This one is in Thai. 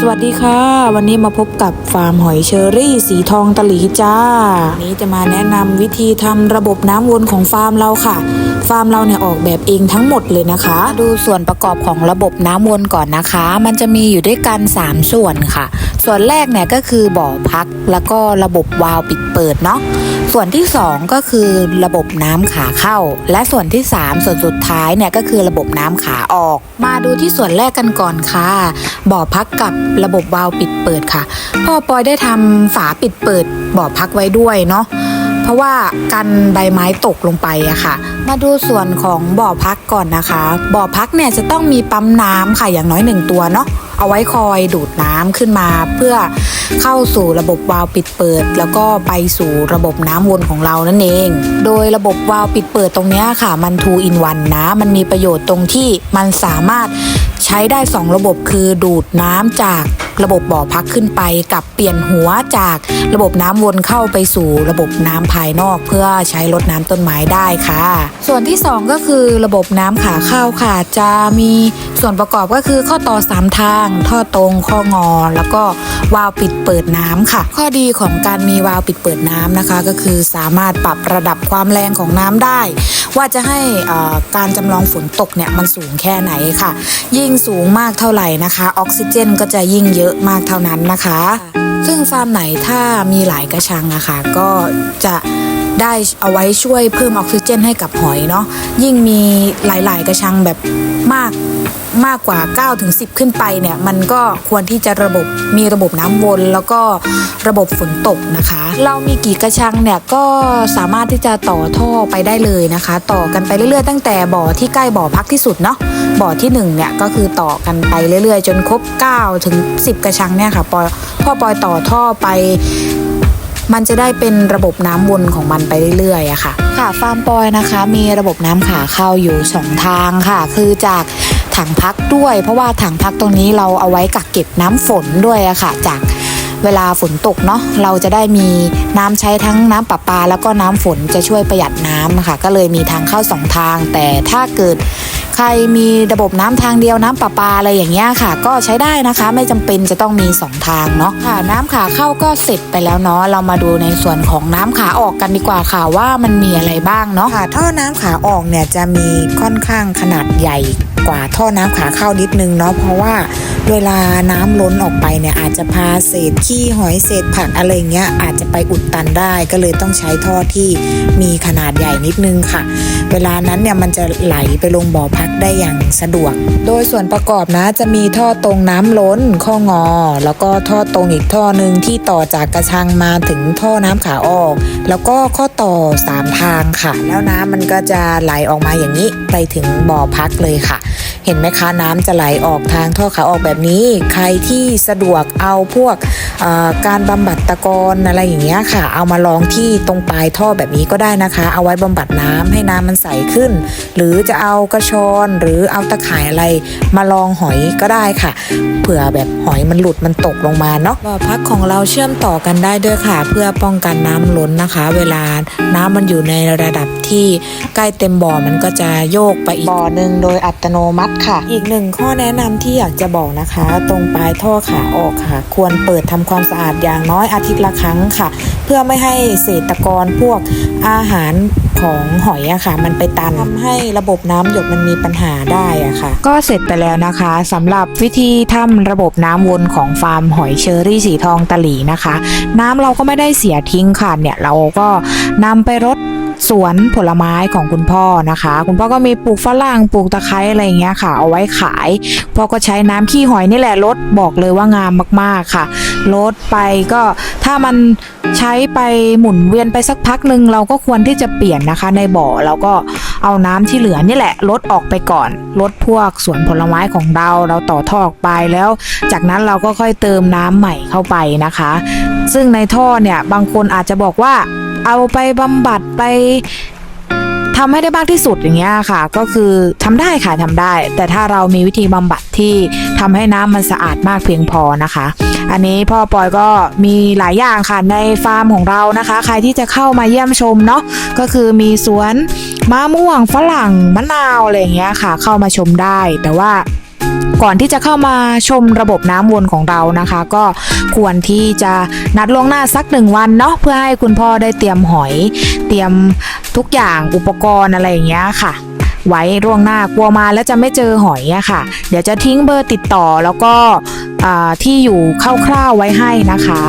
สวัสดีค่ะ วันนี้มาพบกับฟาร์มหอยเชอรี่ สีทองตะหลีจ้า วันนี้จะมาแนะนำวิธีทำระบบน้ำวนของฟาร์มเราค่ะ ฟาร์มเราเนี่ยออกแบบเองทั้งหมดเลยนะคะ ดูส่วนประกอบของระบบน้ำวนก่อนนะคะ มันจะมีอยู่ด้วยกัน 3 ส่วนค่ะ ส่วนแรกเนี่ยก็คือบ่อพักแล้วก็ระบบวาล์วปิดเปิดเนาะส่วนที่ 2 ก็คือระบบน้ำขาเข้า และส่วนที่ 3 ส่วนสุดท้ายเนี่ยก็คือระบบน้ำขาออก มาดูที่ส่วนแรกกันก่อนค่ะบ่อพักกับระบบวาล์วปิดเปิดค่ะ พ่อปอยได้ทำฝาปิดเปิดบ่อพักไว้ด้วยเนาะ เพราะว่ากันใบไม้ตกลงไปอะค่ะ มาดูส่วนของบ่อพักก่อนนะคะ บ่อพักเนี่ยจะต้องมีปั๊มน้ำค่ะอย่างน้อยหนึ่งตัวเนาะเอาไว้คอยดูดน้ำขึ้นมา เพื่อเข้าสู่ระบบวาล์วปิดเปิด แล้วก็ไปสู่ระบบน้ำวนของเรานั่นเอง โดยระบบวาล์วปิดเปิดตรงนี้ค่ะ มัน2 in 1นะ มันมีประโยชน์ตรงที่มันสามารถ ใช้ได้ 2 ระบบคือดูดน้ำจากระบบบ่อพักขึ้นไปกับเปลี่ยนหัวจากระบบน้ำวนเข้าไปสู่ระบบน้ำภายนอก เพื่อใช้รดน้ำต้นไม้ได้ค่ะ ส่วนที่ 2 ก็คือระบบน้ำขาเข้าค่ะจะมี ส่วนประกอบก็คือข้อต่อ 3 ทาง ท่อตรงข้องอ แล้วก็วาล์วปิดเปิดน้ำค่ะ ข้อดีของการมีวาล์วปิดเปิดน้ำนะคะ ก็คือสามารถปรับระดับความแรงของน้ำได้ ว่าจะให้อ่อการจำลองฝนตกเนี่ยมันสูงแค่ไหนค่ะ ยิ่งสูงมากเท่าไหร่นะคะ ออกซิเจนก็จะยิ่งเยอะมากเท่านั้นนะคะ ซึ่งฟาร์มไหนถ้ามีหลายกระชังอะค่ะก็จะ ได้เอาไว้ช่วยเพิ่มออกซิเจนให้กับหอยเนาะยิ่งมีหลาย ๆ กระชังแบบมากมากกว่า 9 ถึง 10 ขึ้นไปเนี่ยมันก็ควรที่จะระบบมีระบบน้ำวนแล้วก็ระบบฝนตกนะคะ เรามีกี่กระชังเนี่ยก็สามารถที่จะต่อท่อไปได้เลยนะคะ ต่อกันไปเรื่อยๆ ตั้งแต่บ่อที่ใกล้บ่อพักที่สุดเนาะบ่อที่หนึ่งเนี่ยก็คือต่อกันไปเรื่อยๆ จนครบ 9 ถึง 10 กระชังเนี่ยค่ะปอพ่อปอยต่อท่อไป มันจะได้เป็นระบบน้ำวนของมันไปเรื่อยๆอะค่ะ ค่ะฟาร์มปอยนะคะ มีระบบน้ำขาเข้าอยู่ 2 ทางค่ะ คือจากถังพักด้วย เพราะว่าถังพักตรงนี้เราเอาไว้กักเก็บน้ำฝนด้วยอะค่ะ จากเวลาฝนตกเนาะเราจะได้มีน้ำใช้ทั้งน้ำประปา แล้วก็น้ำฝนจะช่วยประหยัดน้ำนะคะก็เลยมีทางเข้าสองทาง แต่ถ้าเกิด ใครมีระบบน้ำทางเดียวน้ำประปาอะไรอย่างเงี้ยค่ะ ก็ใช้ได้นะคะ ไม่จำเป็นจะต้องมี 2 ทางเนาะค่ะ น้ำขาเข้าก็เสร็จไปแล้วเนาะเรามาดูในส่วนของน้ำขาออกกันดีกว่าค่ะว่ามันมีอะไรบ้างเนาะค่ะท่อน้ำขาออกเนี่ยจะมีค่อนข้างขนาดใหญ่ กว่าท่อน้ำขาเข้านิดนึงเนาะเพราะว่าเวลาน้ำล้นออกไปเนี่ยอาจจะพาเศษขี้หอยเศษผักอะไรเงี้ยอาจจะไปอุดตันได้ก็เลยต้องใช้ท่อที่มีขนาดใหญ่นิดนึงค่ะ เวลานั้นเนี่ยมันจะไหลไปลงบ่อพักได้อย่างสะดวก โดยส่วนประกอบนะจะมีท่อตรงน้ำล้นข้องอ แล้วก็ท่อตรงอีกท่อหนึ่งที่ต่อจากกระชังมาถึงท่อน้ำขาออก แล้วก็ข้อต่อ 3 ทางค่ะ แล้วน้ำมันก็จะไหลออกมาอย่างนี้ไปถึงบ่อพักเลยค่ะ เห็นไหมคะน้ำจะไหลออกทางท่อขาออกแบบนี้ ใครที่สะดวกเอาพวกการบำบัดตะกอนอะไรอย่างเงี้ยค่ะ เอามาลองที่ตรงปลายท่อแบบนี้ก็ได้นะคะ เอาไว้บำบัดน้ำให้น้ำมันใสขึ้น หรือจะเอากระชอนหรือเอาตะข่ายอะไรมาลองหอยก็ได้ค่ะ เผื่อแบบหอยมันหลุดมันตกลงมาเนาะบ่อพักของเราเชื่อมต่อกันได้ด้วยค่ะ เพื่อป้องกันน้ำล้นนะคะ เวลาน้ำมันอยู่ในระดับที่ใกล้เต็มบ่อมันก็จะโยกไปอีกบ่อหนึ่งโดยอัตโนมัติค่ะ อีกหนึ่งข้อแนะนำที่อยากจะบอกนะคะ ตรงปลายท่อขาออกค่ะ ควรเปิดทำความสะอาดอย่างน้อยอาทิตย์ละครั้งค่ะ เพื่อไม่ให้เศษตะกอนพวกอาหารของหอยอะค่ะ มันไปตันทำให้ระบบน้ำหยดมันมีปัญหาได้อะค่ะ ก็เสร็จไปแล้วนะคะสำหรับวิธีทำระบบน้ำวนของฟาร์มหอยเชอรี่สีทองตะหลีนะคะ น้ำเราก็ไม่ได้เสียทิ้งค่ะเนี่ยเราก็นำไปรด สวนผลไม้ของคุณพ่อนะคะ คุณพ่อก็มีปลูกฝรั่งปลูกตะไคร้อะไรอย่างเงี้ยค่ะ เอาไว้ขายพ่อก็ใช้น้ำขี้หอยนี่แหละลดบอกเลยว่างามมากๆค่ะลดไปก็ถ้ามันใช้ไปหมุนเวียนไปสักพักหนึ่งเราก็ควรที่จะเปลี่ยนนะคะ ในบ่อเราก็เอาน้ำที่เหลือนี่แหละ ลดออกไปก่อนลดพวกสวนผลไม้ของเราเราต่อท่อออกไปแล้ว จากนั้นเราก็ค่อยเติมน้ำใหม่เข้าไปนะคะ ซึ่งในท่อเนี่ยบางคนอาจจะบอกว่า เอาไปบำบัดไปทำให้ได้มากที่สุดอย่างเงี้ยค่ะ ก็คือทำได้ค่ะทำได้ แต่ถ้าเรามีวิธีบำบัดที่ทำให้น้ำมันสะอาดมากเพียงพอนะคะ อันนี้พ่อปอยก็มีหลายอย่างค่ะในฟาร์มของเรานะคะ ใครที่จะเข้ามาเยี่ยมชมเนาะก็คือมีสวนมะม่วงฝรั่งมะนาวอะไรอย่างเงี้ยค่ะ เข้ามาชมได้แต่ว่า ก่อนที่จะเข้ามาชมระบบน้ำวนของเรานะคะ ก็ควรที่จะนัดล่วงหน้าสักหนึ่งวันเนาะเพื่อให้คุณพ่อได้เตรียมหอย เตรียมทุกอย่างอุปกรณ์อะไรอย่างเงี้ยค่ะไว้ล่วงหน้ากลัวมาแล้วจะไม่เจอหอยอะค่ะ เดี๋ยวจะทิ้งเบอร์ติดต่อแล้วก็ที่อยู่คร่าวๆไว้ให้นะคะ